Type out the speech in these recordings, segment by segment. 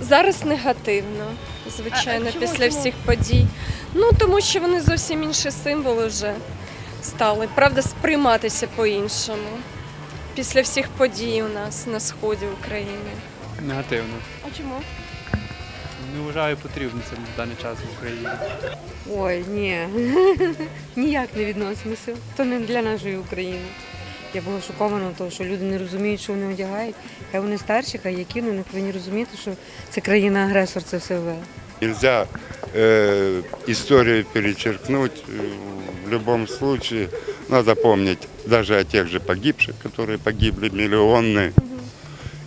Зараз негативно, звичайно, А- чому- після чому? всіх подій. Ну тому що вони зовсім інші символи вже стали. Правда, сприйматися по-іншому. Після всіх подій у нас на сході України. Негативно. А чому? Не вважаю потрібним це в даний час в Україні. Ой, ні. Ніяк не відносимося. То не для нашої України. Я була шокована, того, що люди не розуміють, що вони одягають. Хай вони старші, хай які, але вони повинні розуміти, що це країна-агресор, це все ввела. Нельзя э, историю перечеркнуть. Э, В любом случае надо помнить даже о тех же погибших, которые погибли миллионы.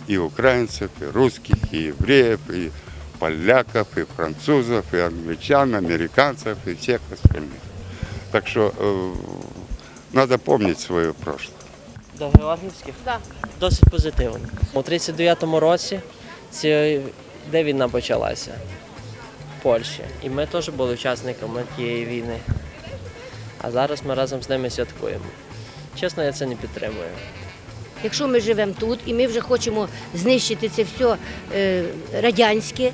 И украинцев, и русских, и евреев, и поляков, и французов, и англичан, американцев, и всех остальных. Так что э, надо помнить свое прошлое. До Георгівських? Да. Досить позитивно. У 39-му році ці, де війна почалася? В Польщі. І ми теж були учасниками тієї війни. А зараз ми разом з ними святкуємо. Чесно, я це не підтримую. Якщо ми живемо тут і ми вже хочемо знищити це все е, радянське,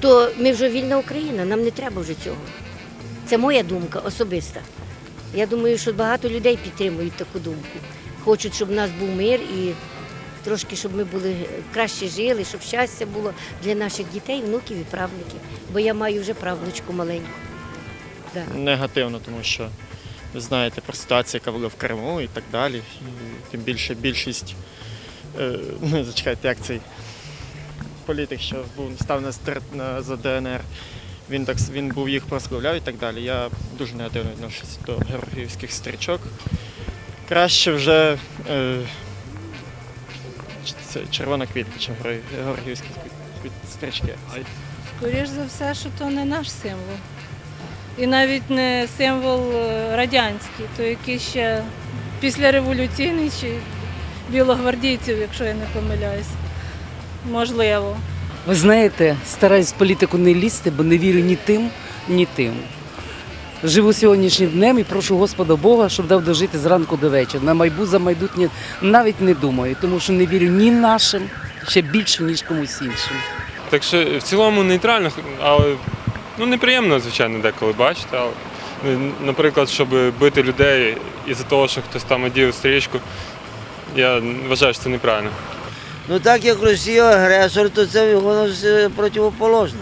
то ми вже вільна Україна, нам не треба вже цього. Це моя думка особиста. Я думаю, що багато людей підтримують таку думку. Хочуть, щоб в нас був мир і трошки, щоб ми були краще жили, щоб щастя було для наших дітей, внуків і правнуків. Бо я маю вже правнучку маленьку. Да. негативно, тому що ви знаєте про ситуацію, яка була в Криму і так далі. І тим більше більшість, е, ну, зачекайте, як цей політик, що був став на, стр- за ДНР. Він так він був їх прославляв і так далі. Я дуже негативно відношусь до георгіївських стрічок. Краще вже е, це червона квітка, чим георгій- георгіївські стрічки. Скоріш за все, що то не наш символ. І навіть не символ е, радянський, то якийсь ще післяреволюційний чи білогвардійців, якщо я не помиляюсь. Можливо. Ви знаєте, стараюсь в політику не лізти, бо не вірю ні тим, ні тим. Живу сьогоднішнім днем і прошу Господа Бога, щоб дав дожити зранку до вечора. На майбу за майбутнє навіть не думаю, тому що не вірю ні нашим, ще більше, ніж комусь іншим. Так що в цілому нейтрально, але ну неприємно, звичайно, деколи бачити. Але, наприклад, щоб бити людей із-за того, що хтось там одів стрічку, я вважаю, що це неправильно. Ну так як Росія агресор, то це воно все противоположно.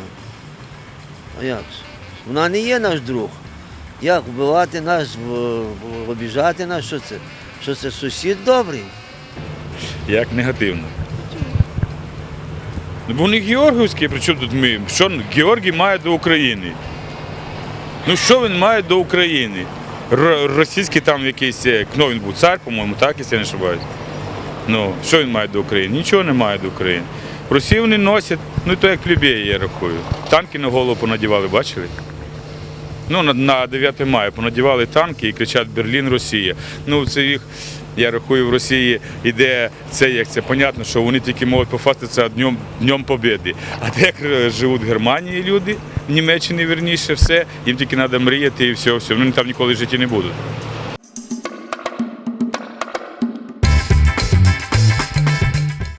А як? ж? Вона не є наш друг. Як вбивати нас, обіжати нас, що це? Що це сусід добрий? Як негативно. Ну, бо вони Георгівські, при чому тут ми? Що Георгій має до України? Ну що він має до України? Р- російський там якийсь, е, ну він був цар, по-моєму, так, якщо я не ошибаюсь. Ну, що він має до України? Нічого не має до України. Росію вони носять, ну то як плебеї, я рахую. Танки на голову понадівали, бачили? Ну, на, на 9 мая понадівали танки і кричать Берлін, Росія. Ну, це їх, я рахую, в Росії іде це, як це, понятно, що вони тільки можуть пофаститися днем, днем побіди. А де як е, живуть в Германії люди, в Німеччині, верніше, все, їм тільки треба мріяти і все, все. Вони там ніколи в житті не будуть.